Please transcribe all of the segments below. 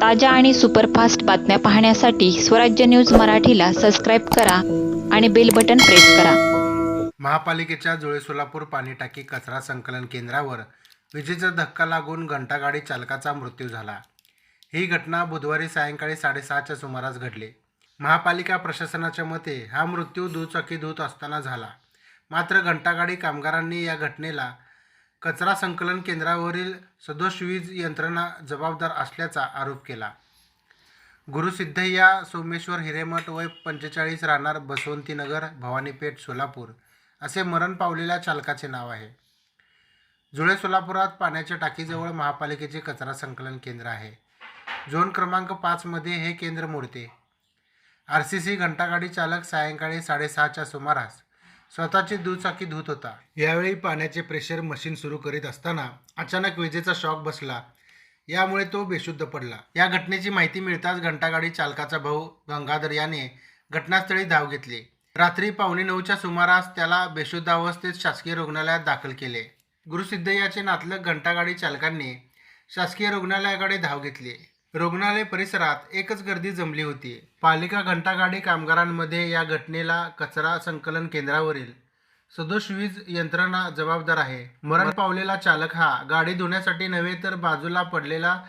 ताज्या आणि सुपरफास्ट बातम्या पाहण्यासाठी स्वराज्य न्यूज मराठीला सबस्क्राईब करा आणि बेल बटन प्रेस करा. महापालिकेच्या जुळे सोलापूर पाणी टाकी कचरा संकलन केंद्रावर विजेचा धक्का लागून घंटागाडी चालकाचा मृत्यू झाला. ही घटना बुधवारी सायंकाळी साडेसहाच्या सुमारास घडली. महापालिका प्रशासनाच्या मते हा मृत्यू दुचाकी धूत असताना झाला. मात्र घंटागाडी कामगारांनी या घटनेला कचरा संकलन केंद्रावरील सदोष वीज यंत्रणा जबाबदार असल्याचा आरोप केला. गुरुसिद्धय्या सोमेश्वर हिरेमठ वय पंचेचाळीस राहणार बसवंतीनगर भवानीपेठ सोलापूर असे मरण पावलेल्या चालकाचे नाव आहे. जुळे सोलापुरात पाण्याच्या टाकीजवळ महापालिकेचे कचरा संकलन केंद्र आहे. झोन क्रमांक पाचमध्ये हे केंद्र मोडते. आर सी सी घंटागाडी चालक सायंकाळी साडेसहाच्या सुमारास स्वतःची दुचाकी धुत होता. यावेळी पाण्याचे प्रेशर मशीन सुरू करीत असताना अचानक विजेचा शॉक बसला. यामुळे तो बेशुद्ध पडला. या घटनेची माहिती मिळताच घंटागाडी चालकाचा भाऊ गंगाधर याने घटनास्थळी धाव घेतली. रात्री पावणे नऊच्या सुमारास त्याला बेशुद्ध अवस्थेत शासकीय रुग्णालयात दाखल केले. गुरुसिद्धय्याचे नातलग घंटागाडी चालकांनी शासकीय रुग्णालयाकडे धाव घेतली. रुग्णालय परिसरात एकच गर्दी जमली होती. पालिका घंटागाडी कामगारांमध्ये या घटनेला कचरा संकलन केंद्रावरील सदोष वीज यंत्रणा जबाबदार आहे. मरण पावलेला चालक हा गाडी धुण्यासाठी नव्हे तर बाजूला पडलेला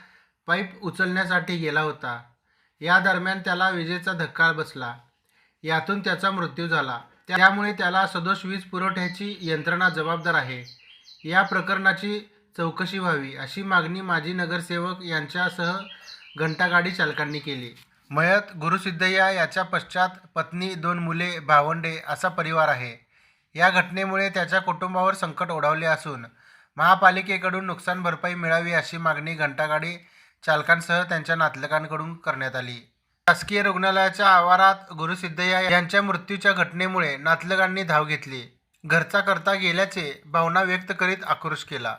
पाईप उचलण्यासाठी गेला होता. या दरम्यान त्याला विजेचा धक्का बसला. यातून त्याचा मृत्यू झाला. त्यामुळे त्याला सदोष वीज पुरवठ्याची यंत्रणा जबाबदार आहे. या प्रकरणाची चौकशी व्हावी अशी मागणी माजी नगरसेवक यांच्यासह घंटागाडी चालकांनी केली. मयत गुरुसिद्धय्या याच्या पश्चात पत्नी दोन मुले भावंडे असा परिवार आहे. या घटनेमुळे त्याच्या कुटुंबावर संकट ओढावले असून महापालिकेकडून नुकसान भरपाई मिळावी अशी मागणी घंटागाडी चालकांसह त्यांच्या नातलगांकडून करण्यात आली. शासकीय रुग्णालयाच्या आवारात गुरुसिद्धय्या यांच्या मृत्यूच्या घटनेमुळे नातलगांनी धाव घेतली. घरचा करता गेल्याचे भावना व्यक्त करीत आक्रोश केला.